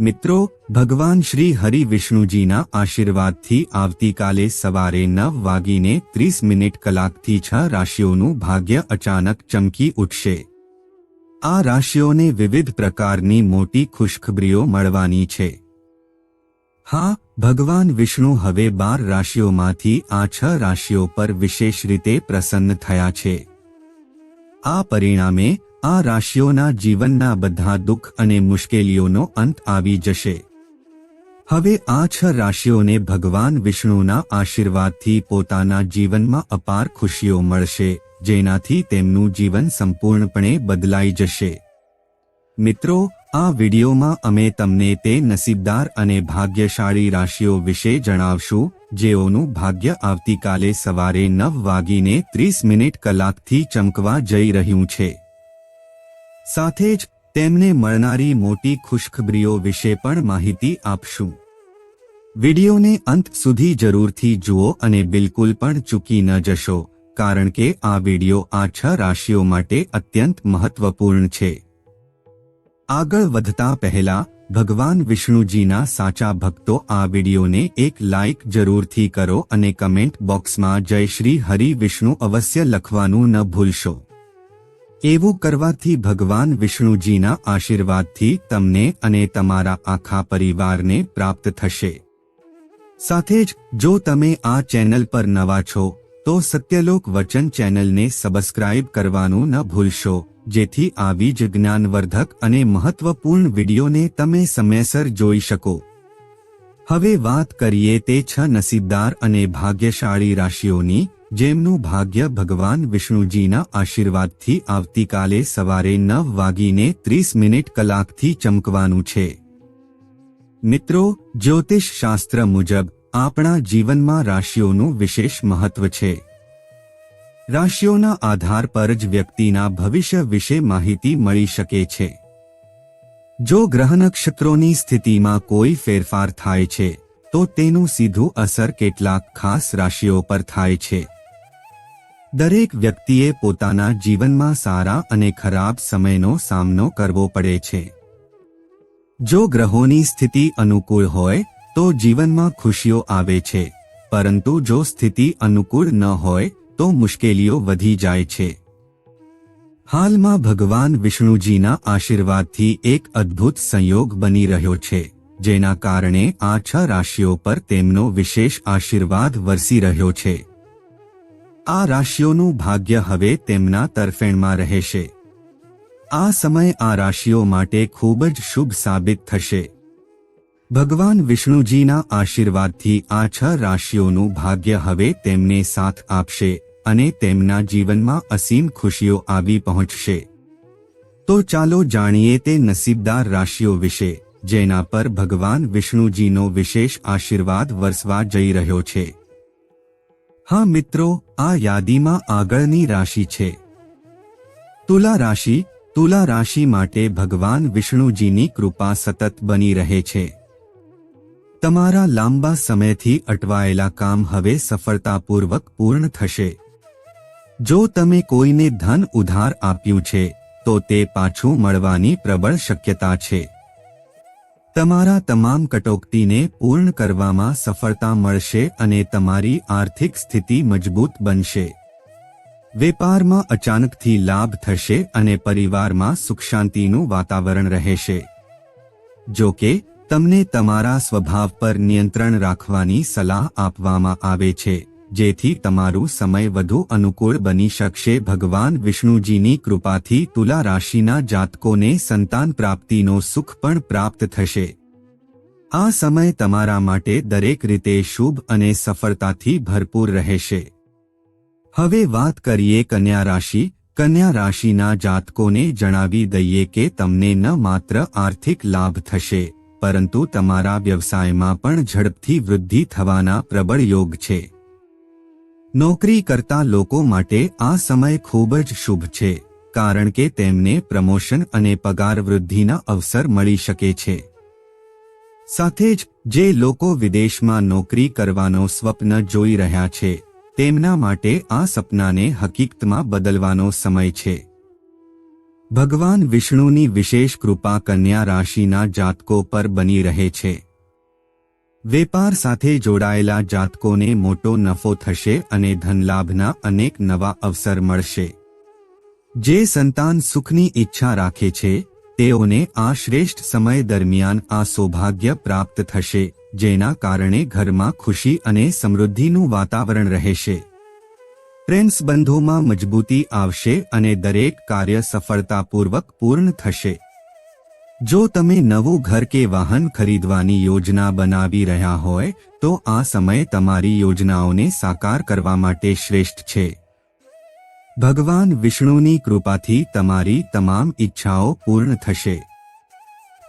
મિત્રો, ભગવાન શ્રી હરિ વિષ્ણુજીના આશીર્વાદથી આવતીકાલે સવારે નવ વાગીને ત્રીસ મિનિટ કલાકથી છ રાશિઓનું ભાગ્ય અચાનક ચમકી ઉઠશે. આ રાશિઓને વિવિધ પ્રકારની મોટી ખુશખબરીઓ મળવાની છે. હા, ભગવાન વિષ્ણુ હવે બાર રાશિઓમાંથી આ છ રાશિઓ પર વિશેષ રીતે પ્રસન્ન થયા છે. આ પરિણામે આ રાશિઓના જીવનના બધા દુઃખ અને મુશ્કેલીઓનો અંત આવી જશે. હવે આ છ રાશિઓને ભગવાન વિષ્ણુના આશીર્વાદથી પોતાના જીવનમાં અપાર ખુશીઓ મળશે, જેનાથી તેમનું જીવન સંપૂર્ણપણે બદલાઈ જશે. મિત્રો, આ વિડીયોમાં અમે તમને તે નસીબદાર અને ભાગ્યશાળી રાશિઓ વિશે જણાવશું, જેઓનું ભાગ્ય આવતીકાલે સવારે નવ વાગીને ત્રીસ મિનિટ કલાકથી ચમકવા જઈ રહ્યું છે. સાથે જ તેમને મળનારી મોટી ખુશખબરીઓ વિશે પણ માહિતી આપશું. વિડિયોને અંત સુધી જરૂરથી જુઓ અને બિલકુલ પણ ચૂકી ન જશો, કારણ કે આ વિડિયો આ છ રાશિઓ માટે અત્યંત મહત્વપૂર્ણ છે. આગળ વધતા પહેલા, ભગવાન વિષ્ણુજીના સાચા ભક્તો આ વિડિયોને એક લાઇક જરૂરથી કરો અને કમેન્ટ બોક્સમાં જય શ્રી હરિ વિષ્ણુ અવશ્ય લખવાનું ન ભૂલશો. એવું કરવાથી ભગવાન વિષ્ણુજીના આશીર્વાદથી તમને અને તમારા આખા પરિવારને પ્રાપ્ત થશે. સાથે જ, જો તમે આ ચેનલ પર નવા છો, તો સત્યલોક વચન ચેનલને સબસ્ક્રાઇબ કરવાનું ન ભૂલશો, જેથી આવી જ જ્ઞાનવર્ધક અને મહત્વપૂર્ણ વિડીયોને તમે સમયસર જોઈ શકો. હવે વાત કરીએ તે છ નસીબદાર અને ભાગ્યશાળી રાશિઓની જેમનું ભાગ્ય ભગવાન વિષ્ણુજીના આશીર્વાદથી આવતીકાલે સવારે નવ વાગીને ત્રીસ મિનિટ કલાકથી ચમકવાનું છે. મિત્રો, જ્યોતિષ શાસ્ત્ર મુજબ આપણા જીવનમાં રાશિઓનું વિશેષ મહત્વ છે. રાશિઓના આધાર પર જ વ્યક્તિના ભવિષ્ય વિશે માહિતી મળી શકે છે. જો ગ્રહ નક્ષત્રોની સ્થિતિમાં કોઈ ફેરફાર થાય છે, તો તેનું સીધું અસર કેટલાક ખાસ રાશિઓ પર થાય છે. દરેક વ્યક્તિએ પોતાના જીવનમાં સારા અને ખરાબ સમયનો સામનો કરવો પડે છે. જો ગ્રહોની સ્થિતિ અનુકૂળ હોય, તો જીવનમાં ખુશીઓ આવે છે. પરંતુ જો સ્થિતિ અનુકૂળ ન હોય, તો મુશ્કેલીઓ વધી જાય છે. હાલમાં ભગવાન વિષ્ણુજીના આશીર્વાદથી એક અદ્ભુત સંયોગ બની રહ્યો છે, જેના કારણે આ છ રાશિઓ પર તેમનો વિશેષ આશીર્વાદ વરસી રહ્યો છે. આ રાશિઓનું ભાગ્ય હવે તેમના તરફેણમાં રહેશે. આ સમય આ રાશિઓ માટે ખૂબ જ શુભ સાબિત થશે. ભગવાન વિષ્ણુજીના આશીર્વાદથી આ છ રાશિઓનું ભાગ્ય હવે તેમને સાથ આપશે અને તેમના જીવનમાં અસીમ ખુશીઓ આવી પહોંચશે. તો ચાલો જાણીએ તે નસીબદાર રાશિઓ વિશે, જેના પર ભગવાન વિષ્ણુજીનો વિશેષ આશીર્વાદ વરસવા જઈ રહ્યો છે. હા મિત્રો, આ યાદીમાં આગળની રાશિ છે. તુલા રાશિ તુલા રાશિ માટે ભગવાન વિષ્ણુજીની કૃપા સતત બની રહે છે. તમારા લાંબા સમયથી અટવાયેલા કામ હવે સફળતાપૂર્વક પૂર્ણ થશે. જો તમે કોઈને ધન ઉધાર આપ્યું છે, તો તે પાછું મળવાની પ્રબળ શક્યતા છે. તમારા તમામ કટોકટીને પૂર્ણ કરવામાં સફળતા મળશે અને તમારી આર્થિક સ્થિતિ મજબૂત બનશે. વેપારમાં અચાનકથી લાભ થશે અને પરિવારમાં સુખ શાંતિનું વાતાવરણ રહેશે. જો કે, તમને તમારા સ્વભાવ પર નિયંત્રણ રાખવાની સલાહ આપવામાં આવે છે. જેથી તમારું સમય વધુ અનુકૂળ બની શકશે. ભગવાન વિષ્ણુજીની કૃપાથી તુલા રાશિના જાતકોને સંતાન પ્રાપ્તિનો સુખ પણ પ્રાપ્ત થશે. આ સમય તમારા માટે દરેક રીતે શુભ અને સફળતાથી ભરપૂર રહેશે. હવે વાત કરીએ કન્યા રાશિ. કન્યા રાશિના જાતકોને જણાવી દઈએ કે તમને ન માત્ર આર્થિક લાભ થશે, પરંતુ તમારા વ્યવસાયમાં પણ ઝડપથી વૃદ્ધિ થવાના પ્રબળ યોગ છે. નોકરી કરતા લોકો માટે આ સમય ખૂબ જ શુભ છે, કારણ કે તેમને પ્રમોશન અને પગાર વૃદ્ધિના અવસર મળી શકે છે. સાથે જ, જે લોકો વિદેશમાં નોકરી કરવાનો સ્વપ્ન જોઈ રહ્યા છે, તેમના માટે આ સપનાને હકીકતમાં બદલવાનો સમય છે. ભગવાન વિષ્ણુની વિશેષ કૃપા કન્યા રાશિના જાતકો પર બની રહે છે. વેપાર સાથે જોડાયેલા જાતકોને મોટો નફો થશે અને ધનલાભના અનેક નવા અવસર મળશે. જે સંતાન સુખની ઈચ્છા રાખે છે, તેઓને આ શ્રેષ્ઠ સમય દરમિયાન આ સૌભાગ્ય પ્રાપ્ત થશે, જેના કારણે ઘરમાં ખુશી અને સમૃદ્ધિનું વાતાવરણ રહેશે. પ્રેમ્સ બંધોમાં મજબૂતી આવશે અને દરેક કાર્ય સફળતાપૂર્વક પૂર્ણ થશે. જો તમે નવું ઘર કે વાહન ખરીદવાની યોજના બનાવી રહ્યા હોય, તો આ સમય તમારી યોજનાઓને સાકાર કરવા માટે શ્રેષ્ઠ છે. ભગવાન વિષ્ણુની કૃપાથી તમારી તમામ ઈચ્છાઓ પૂર્ણ થશે.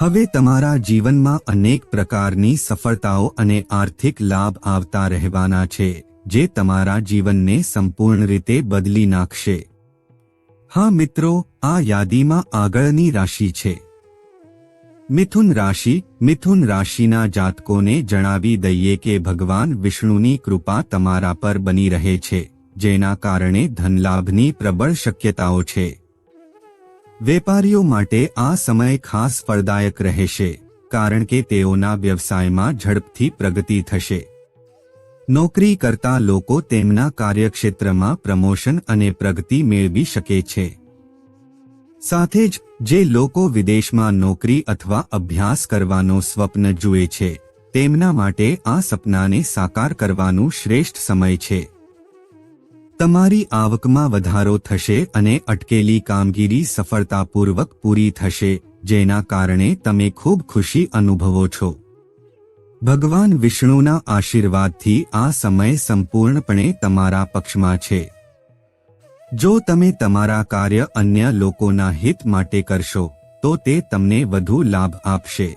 હવે તમારા જીવનમાં અનેક પ્રકારની સફળતાઓ અને આર્થિક લાભ આવતા રહેવાના છે, જે તમારા જીવનને સંપૂર્ણ રીતે બદલી નાખશે. હા મિત્રો, આ યાદીમાં આગળની રાશિ છે. મિથુન રાશિ, મિથુન રાશિના જાતકોને જણાવી દઈએ કે ભગવાન વિષ્ણુની કૃપા તમારા પર બની રહે છે, જેના કારણે ધનલાભની પ્રબળ શક્યતાઓ છે. વેપારીઓ માટે આ સમય ખાસ ફળદાયક રહેશે, કારણ કે તેઓના વ્યવસાયમાં ઝડપથી પ્રગતિ થશે. નોકરી કરતા લોકો તેમના કાર્યક્ષેત્રમાં પ્રમોશન અને પ્રગતિ મેળવી શકે છે. સાથે જ, જે લોકો વિદેશમાં નોકરી અથવા અભ્યાસ કરવાનો સ્વપ્ન જુએ છે, તેમના માટે આ સપનાને સાકાર કરવાનું શ્રેષ્ઠ સમય છે. તમારી આવકમાં વધારો થશે અને અટકેલી કામગીરી સફળતાપૂર્વક પૂરી થશે, જેના કારણે તમે ખૂબ ખુશી અનુભવો છો. ભગવાન વિષ્ણુના આશીર્વાદથી આ સમય સંપૂર્ણપણે તમારા પક્ષમાં છે. જો તમે તમારા કાર્ય અન્ય લોકોના હિત માટે કરશો, તો તે તમને વધુ લાભ આપશે.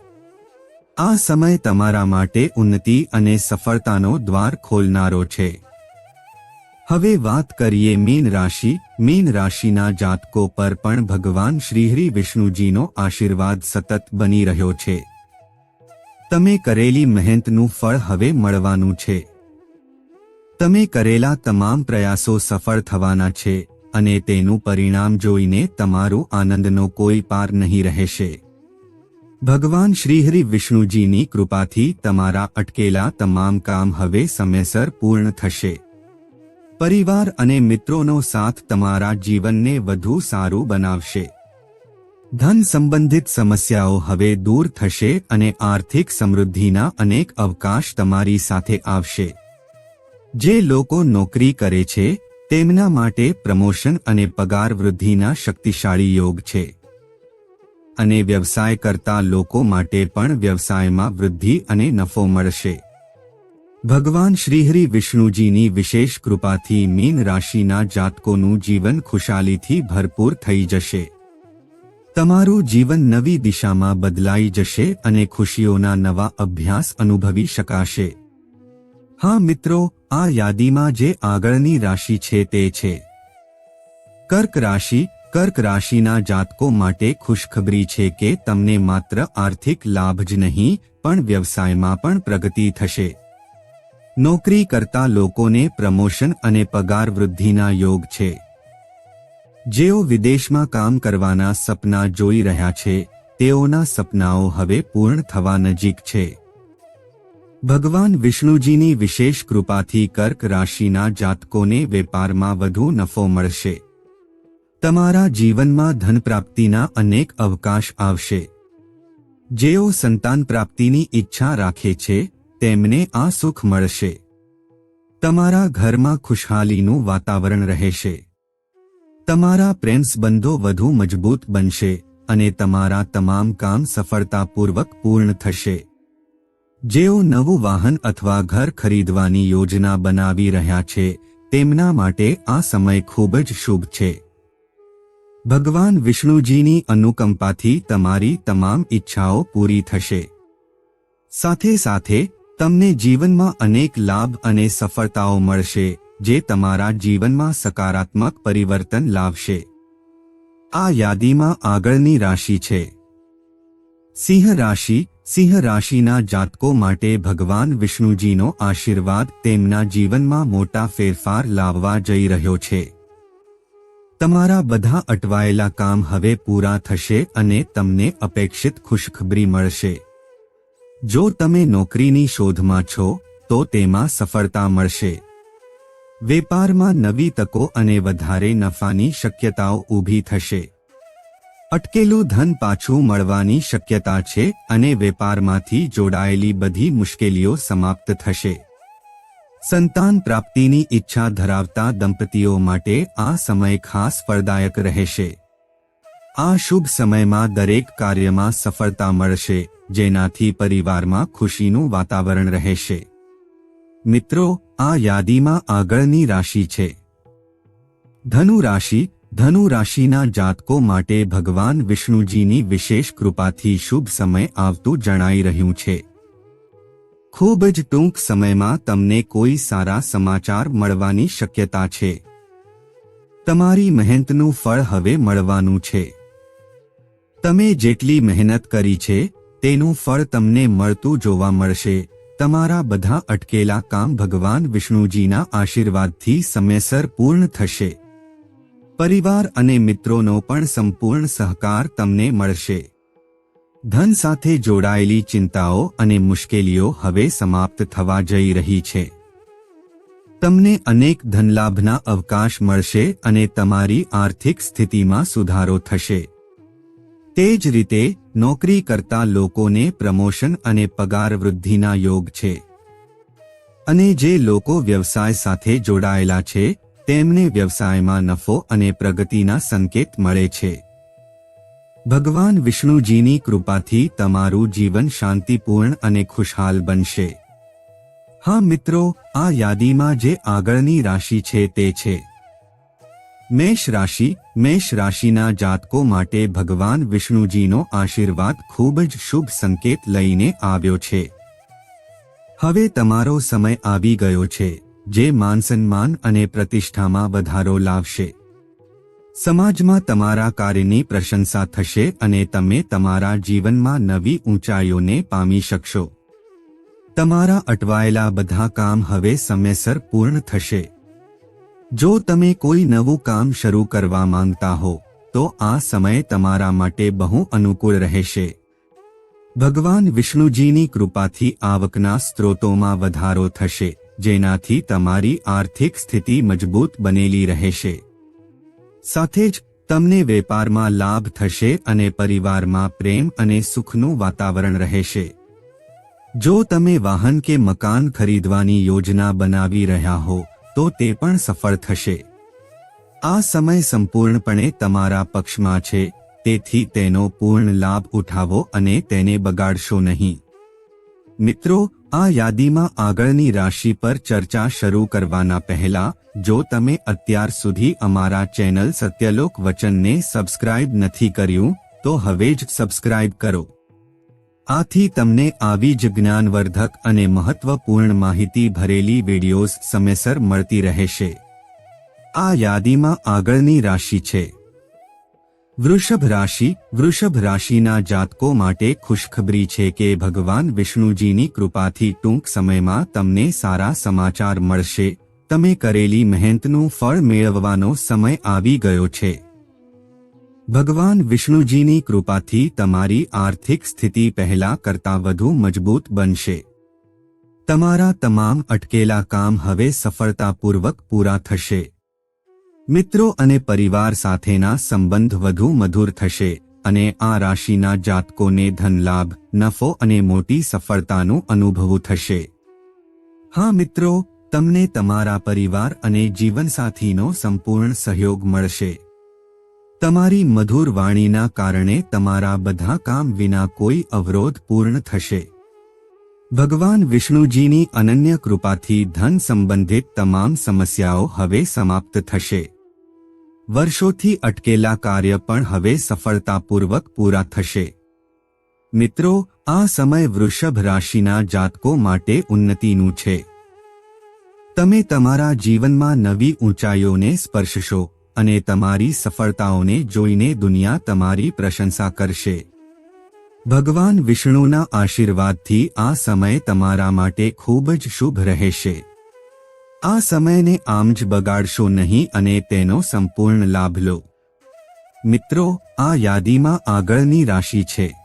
આ સમય તમારા માટે ઉન્નતિ અને સફળતાનો દ્વાર ખોલનારો છે. હવે વાત કરીએ મીન રાશિ. મીન રાશિના જાતકો પર પણ ભગવાન શ્રીહરિ વિષ્ણુજીનો આશીર્વાદ સતત બની રહ્યો છે. તમે કરેલી મહેનતનું ફળ હવે મળવાનું છે. તમે કરેલા તમામ પ્રયાસો સફળ થવાના છે અને તેનું પરિણામ જોઈને તમારું આનંદનો કોઈ પાર નહીં રહેશે. ભગવાન શ્રીહરિ વિષ્ણુજીની કૃપાથી તમારા અટકેલા તમામ કામ હવે સમયસર પૂર્ણ થશે. પરિવાર અને મિત્રોનો સાથ તમારા જીવનને વધુ સારું બનાવશે. ધન સંબંધિત સમસ્યાઓ હવે દૂર થશે અને આર્થિક સમૃદ્ધિના અનેક અવકાશ તમારી સાથે આવશે. જે લોકો નોકરી કરે છે, તેમના માટે પ્રમોશન અને પગાર વૃદ્ધિના શક્તિશાળી યોગ છે. અને વ્યવસાય કરતા લોકો માટે પણ વ્યવસાયમાં વૃદ્ધિ અને નફો મળશે. ભગવાન શ્રીહરિ વિષ્ણુજીની વિશેષ કૃપાથી મીન રાશિના જાતકોનું જીવન ખુશાલીથી ભરપૂર થઈ જશે. તમારું જીવન નવી દિશામાં બદલાઈ જશે અને ખુશીઓના નવા અભ્યાસ અનુભવી શકાશે. હા મિત્રો, આ યાદીમાં જે આગળની રાશિ છે તે છે. કર્ક રાશિ, કર્ક રાશિના જાતકો માટે ખુશખબરી છે કે તમને માત્ર આર્થિક લાભ જ નહીં, પણ વ્યવસાયમાં પણ પ્રગતિ થશે. નોકરી કરતા લોકોને પ્રમોશન અને પગાર વૃદ્ધિના યોગ છે. જેઓ વિદેશમાં કામ કરવાના સપના જોઈ રહ્યા છે, તેઓના સપનાઓ હવે પૂર્ણ થવા નજીક છે. ભગવાન વિષ્ણુજીની વિશેષ કૃપાથી કર્ક રાશિના જાતકોને વેપારમાં વધુ નફો મળશે. તમારા જીવનમાં ધન પ્રાપ્તિના અનેક અવકાશ આવશે. જેઓ સંતાન પ્રાપ્તિની ઈચ્છા રાખે છે, તેમને આ સુખ મળશે. તમારા ઘરમાં ખુશહાલીનું વાતાવરણ રહેશે. તમારા પ્રેમ સંબંધો વધુ મજબૂત બનશે અને તમારા તમામ કામ સફળતાપૂર્વક પૂર્ણ થશે. જેઓ નવું વાહન અથવા ઘર ખરીદવાની યોજના બનાવી રહ્યા છે, તેમના માટે આ સમય ખૂબ જ શુભ છે. ભગવાન વિષ્ણુજીની અનુકંપાથી તમારી તમામ ઈચ્છાઓ પૂરી થશે. સાથે સાથે, તમને જીવનમાં અનેક લાભ અને સફળતાઓ મળશે, જે તમારા જીવનમાં સકારાત્મક પરિવર્તન લાવશે. આ યાદીમાં આગળની રાશિ છે. સિંહ રાશિ સિંહ રાશિના જાતકો માટે ભગવાન વિષ્ણુજીનો આશીર્વાદ તેમના જીવનમાં મોટા ફેરફાર લાવવા જઈ રહ્યો છે. તમારા બધા અટવાયેલા કામ હવે પૂરા થશે અને તમને અપેક્ષિત ખુશખબરી મળશે. જો તમે નોકરીની શોધમાં છો, તો તેમાં સફળતા મળશે. વેપારમાં નવી તકો અને વધારે નફાની શક્યતાઓ ઊભી થશે. અટકેલું ધન પાછું મળવાની શક્યતા છે અને વેપારમાંથી જોડાયેલી બધી મુશ્કેલીઓ સમાપ્ત થશે. સંતાન પ્રાપ્તિની ઈચ્છા ધરાવતા દંપતીઓ માટે આ સમય ખાસ ફળદાયક રહેશે. આ શુભ સમયમાં દરેક કાર્યમાં સફળતા મળશે, જેનાથી પરિવારમાં ખુશીનું વાતાવરણ રહેશે. મિત્રો, આ યાદીમાં આગળની રાશિ છે. ધનુ રાશિ ધનુ રાશિના જાતકો માટે ભગવાન વિષ્ણુજીની વિશેષ કૃપાથી શુભ સમય આવતું જણાઈ રહ્યું છે. ખૂબ જ ટૂંક સમયમાં તમને કોઈ સારા સમાચાર મળવાની શક્યતા છે. તમારી મહેનતનું ફળ હવે મળવાનું છે. તમે જેટલી મહેનત કરી છે, તેનું ફળ તમને મળતું જોવા મળશે. તમારા બધા અટકેલા કામ ભગવાન વિષ્ણુજીના આશીર્વાદથી સમયસર પૂર્ણ થશે. પરિવાર અને મિત્રોનો પણ સંપૂર્ણ સહકાર તમને મળશે. ધન સાથે જોડાયેલી ચિંતાઓ અને મુશ્કેલીઓ હવે સમાપ્ત થવા જઈ રહી છે. તમને અનેક ધનલાભના અવકાશ મળશે અને તમારી આર્થિક સ્થિતિમાં સુધારો થશે. તે જ રીતે, નોકરી કરતા લોકોને પ્રમોશન અને પગાર વૃદ્ધિના યોગ છે. અને જે લોકો વ્યવસાય સાથે જોડાયેલા છે તેમને વ્યવસાયમાં નફો અને પ્રગતિના સંકેત મળે છે. ભગવાન વિષ્ણુજીની કૃપાથી તમારું જીવન શાંતિપૂર્ણ અને ખુશહાલ બનશે. હા મિત્રો, આ યાદીમાં જે આગળની રાશિ છે તે છે. મેષ રાશિ, મેષ રાશિના જાતકો માટે ભગવાન વિષ્ણુજીનો આશીર્વાદ ખૂબ જ શુભ સંકેત લઈને આવ્યો છે. હવે તમારો સમય આવી ગયો છે. જે માનસન્માન અને પ્રતિષ્ઠામાં વધારો લાવશે. સમાજમાં તમારા કાર્યની પ્રશંસા થશે અને તમે તમારા જીવનમાં નવી ઊંચાઈઓને પામી શકશો. તમારા અટવાયેલા બધા કામ હવે સમયસર પૂર્ણ થશે. જો તમે કોઈ નવું કામ શરૂ કરવા માંગતા હો, તો આ સમય તમારા માટે બહુ અનુકૂળ રહેશે. ભગવાન વિષ્ણુજીની કૃપાથી આવકના સ્ત્રોતોમાં વધારો થશે. જેનાથી તમારી આર્થિક સ્થિતિ મજબૂત બનેલી રહેશે. સાથે જ, તમને વેપારમાં લાભ થશે અને પરિવારમાં પ્રેમ અને સુખનું વાતાવરણ રહેશે. જો તમે વાહન કે મકાન ખરીદવાની યોજના બનાવી રહ્યા હો, તો તે પણ સફળ થશે. આ સમય સંપૂર્ણપણે તમારા પક્ષમાં છે, તેથી તેનો પૂર્ણ લાભ ઉઠાવો અને તેને બગાડશો નહીં. મિત્રો, આ યાદીમાં આગળની રાશિ પર ચર્ચા શરૂ કરવાના પહેલા, જો તમે અત્યાર સુધી અમારા ચેનલ સત્યલોક વચનને સબસ્ક્રાઇબ નથી કર્યું, તો હવે જ સબસ્ક્રાઇબ કરો. આથી તમને આવી જ જ્ઞાનવર્ધક અને મહત્વપૂર્ણ માહિતી ભરેલી વિડીયોઝ સમયસર મળતી રહેશે. આ યાદીમાં આગળની રાશિ છે. વૃષભ રાશિ, વૃષભ રાશિના જાતકો માટે ખુશખબરી છે કે ભગવાન વિષ્ણુજીની કૃપાથી ટૂંક સમયમાં તમને સારા સમાચાર મળશે. તમે કરેલી મહેનતનું ફળ મેળવવાનો સમય આવી ગયો છે. ભગવાન વિષ્ણુજીની કૃપાથી તમારી આર્થિક સ્થિતિ પહેલા કરતાં વધુ મજબૂત બનશે. તમારા તમામ અટકેલા કામ હવે સફળતાપૂર્વક પૂરા થશે. મિત્રો અને પરિવાર સાથેના સંબંધ વધુ મધુર થશે અને આ રાશિના જાતકોને ધનલાભ, નફો અને મોટી સફળતાનું અનુભવ થશે. હા મિત્રો, તમને તમારા પરિવાર અને જીવનસાથીનો સંપૂર્ણ સહયોગ મળશે. તમારી મધુર વાણીના કારણે તમારા બધા કામ વિના કોઈ અવરોધ પૂર્ણ થશે. ભગવાન વિષ્ણુજીની અનન્ય કૃપાથી ધન સંબંધિત તમામ સમસ્યાઓ હવે સમાપ્ત થશે. વર્ષોથી અટકેલા કાર્ય પણ હવે સફળતાપૂર્વક પૂરા થશે. મિત્રો, આ સમય વૃષભ રાશિના જાતકો માટે ઉન્નતિનું છે. તમે તમારા જીવનમાં નવી ઊંચાઈઓને સ્પર્શશો અને તમારી સફળતાઓને જોઈને દુનિયા તમારી પ્રશંસા કરશે. ભગવાન વિષ્ણુના આશીર્વાદથી આ સમય તમારા માટે ખૂબ જ શુભ રહેશે. આ સમયને આમ જ બગાડશો નહીં અને તેનો સંપૂર્ણ લાભ લો. મિત્રો, આ યાદીમાં આગળની રાશિ છે.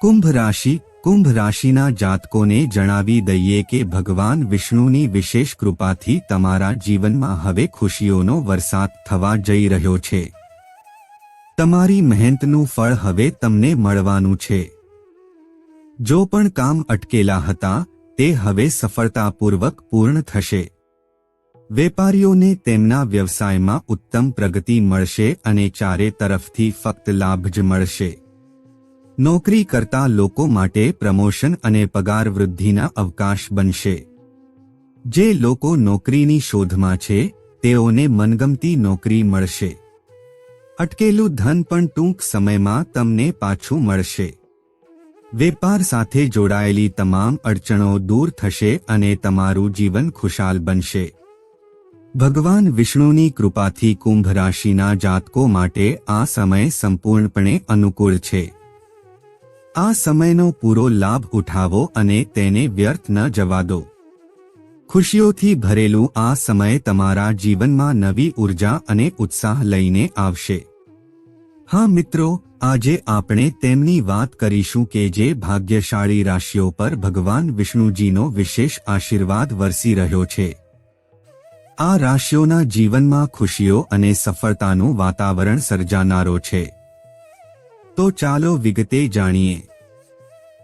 કુંભ રાશિ, કુંભ રાશિના જાતકોને જણાવી દઈએ કે ભગવાન વિષ્ણુની વિશેષ કૃપાથી તમારા જીવનમાં હવે ખુશીઓનો વરસાદ થવા જઈ રહ્યો છે. તમારી મહેનતનું ફળ હવે તમને મળવાનું છે. જો પણ કામ અટકેલા હતા તે હવે સફળતાપૂર્વક પૂર્ણ થશે. વેપારીઓને તેમના વ્યવસાયમાં ઉત્તમ પ્રગતિ મળશે અને ચારે તરફથી ફક્ત લાભ જ મળશે. નોકરી કરતા લોકો માટે પ્રમોશન અને પગાર વૃદ્ધિના અવકાશ બનશે. જે લોકો નોકરીની શોધમાં છે, તેઓને મનગમતી નોકરી મળશે. અટકેલું ધન પણ ટૂંક સમયમાં તમને પાછું મળશે. વેપાર સાથે જોડાયેલી તમામ અડચણો દૂર થશે અને તમારું જીવન ખુશાલ બનશે. ભગવાન વિષ્ણુની કૃપાથી કુંભ રાશિના જાતકો માટે આ સમય સંપૂર્ણપણે અનુકૂળ છે. આ સમયનો પૂરો લાભ ઉઠાવો અને તેને વ્યર્થ ન જવા દો. ખુશીઓથી ભરેલું આ સમય તમારા જીવનમાં નવી ઊર્જા અને ઉત્સાહ લઈને આવશે. હા, મિત્રો, આજે આપણે તેમની વાત કરીશું કે જે ભાગ્યશાળી રાશિઓ પર ભગવાન વિષ્ણુજીનો વિશેષ આશીર્વાદ વરસી રહ્યો છે. આ રાશિઓના જીવનમાં ખુશીઓ અને સફળતાનું વાતાવરણ સર્જાનારો છે. તો ચાલો વિગતે જાણીએ.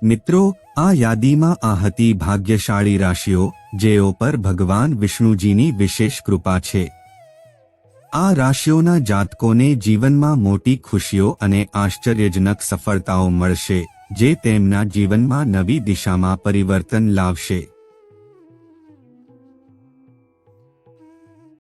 મિત્રો, આ યાદીમાં આ હતી ભાગ્યશાળી રાશિઓ, જેઓ પર ભગવાન વિષ્ણુજીની વિશેષ કૃપા છે. આ રાશિઓના જાતકોને જીવનમાં મોટી ખુશીઓ અને આશ્ચર્યજનક સફળતાઓ મળશે, જે તેમના જીવનમાં નવી દિશામાં પરિવર્તન લાવશે.